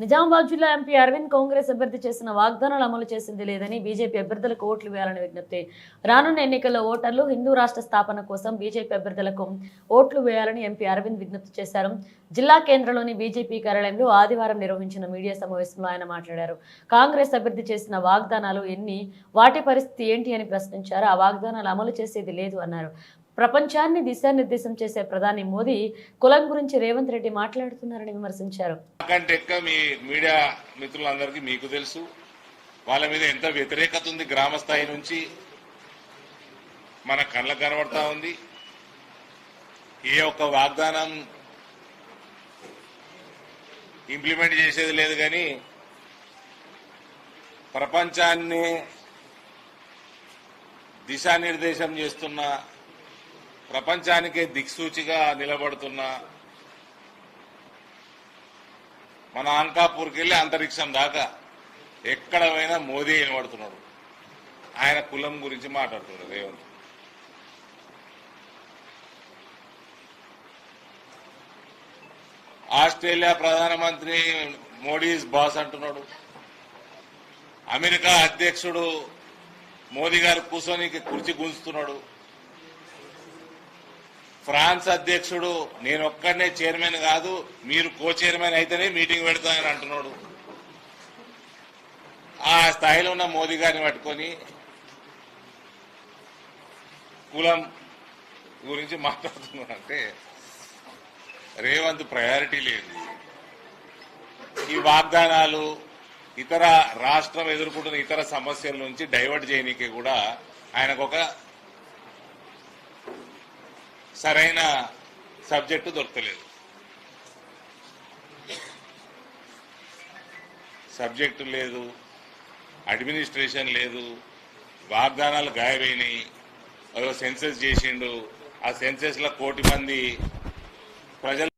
నిజామాబాద్ జిల్లా ఎంపీ అరవింద్ కాంగ్రెస్ అభ్యర్థి చేసిన వాగ్దానాలు అమలు చేసింది లేదని బీజేపీ అభ్యర్థులకు ఓట్లు వేయాలని విజ్ఞప్తి. రానున్న ఎన్నికల్లో ఓటర్లు హిందూ రాష్ట్ర స్థాపన కోసం బీజేపీ అభ్యర్థులకు ఓట్లు వేయాలని ఎంపీ అరవింద్ విజ్ఞప్తి చేశారు. జిల్లా కేంద్రంలోని బీజేపీ కార్యాలయంలో ఆదివారం నిర్వహించిన మీడియా సమావేశంలో ఆయన మాట్లాడారు. కాంగ్రెస్ అభ్యర్థి చేసిన వాగ్దానాలు ఎన్ని వాటి పరిస్థితి ఏంటి అని ప్రశ్నించారు. ఆ వాగ్దానాలు అమలు చేసేది లేదు అన్నారు. ప్రపంచాన్ని దిశానిర్దేశం చేసే ప్రధాని మోదీ కులం గురించి రేవంత్ రెడ్డి మాట్లాడుతున్నారని విమర్శించారు. మీ మీడియా మిత్రులందరికీ మీకు తెలుసు. వాళ్ళ మీద ఎంత వ్యతిరేకత ఉంది గ్రామ స్థాయి నుంచి? మన కళ్ళకు కనబడతా ఉంది. ఏ ఒక్క వాగ్దానం ఇంప్లిమెంట్ చేసేది లేదు కానీ ప్రపంచాన్ని దిశానిర్దేశం చేస్తున్న ప్రపంచానికే దిక్సూచిగా నిలబడుతున్న మన అంకాపూర్కి వెళ్ళి అంతరిక్షం దాకా ఎక్కడ పోయినా మోదీ వినబడుతున్నాడు ఆయన కులం గురించి మాట్లాడుతున్నాడు రేవంత్. ఆస్ట్రేలియా ప్రధానమంత్రి మోడీస్ బాస్ అంటున్నాడు. అమెరికా అధ్యక్షుడు మోదీ గారు కూర్చొని కుర్చీ గుంజుతున్నాడు. ఫ్రాన్స్ అధ్యక్షుడు నేను ఒక్కడనే చైర్మన్ కాదు మీరు కో చైర్మన్ అయితేనే మీటింగ్ పెడతానని అంటున్నాడు. ఆ స్థాయిలో ఉన్న మోదీ గారిని పట్టుకొని కులం గురించి మాట్లాడుతున్నాడు అంటే రేవంత్ ప్రయారిటీ లేదు. ఈ వాగ్దానాలు ఇతర రాష్ట్రం ఎదుర్కొంటున్న ఇతర సమస్యల నుంచి డైవర్ట్ చేయనీకి కూడా ఆయనకు ఒక సరైన సబ్జెక్టు దొరకలేదు. సబ్జెక్టు లేదు అడ్మినిస్ట్రేషన్ లేదు వాగ్దానాలు గాయమైనాయి. ఏదో సెన్సెస్ చేసిండు. ఆ సెన్సెస్లో కోటి మంది ప్రజలు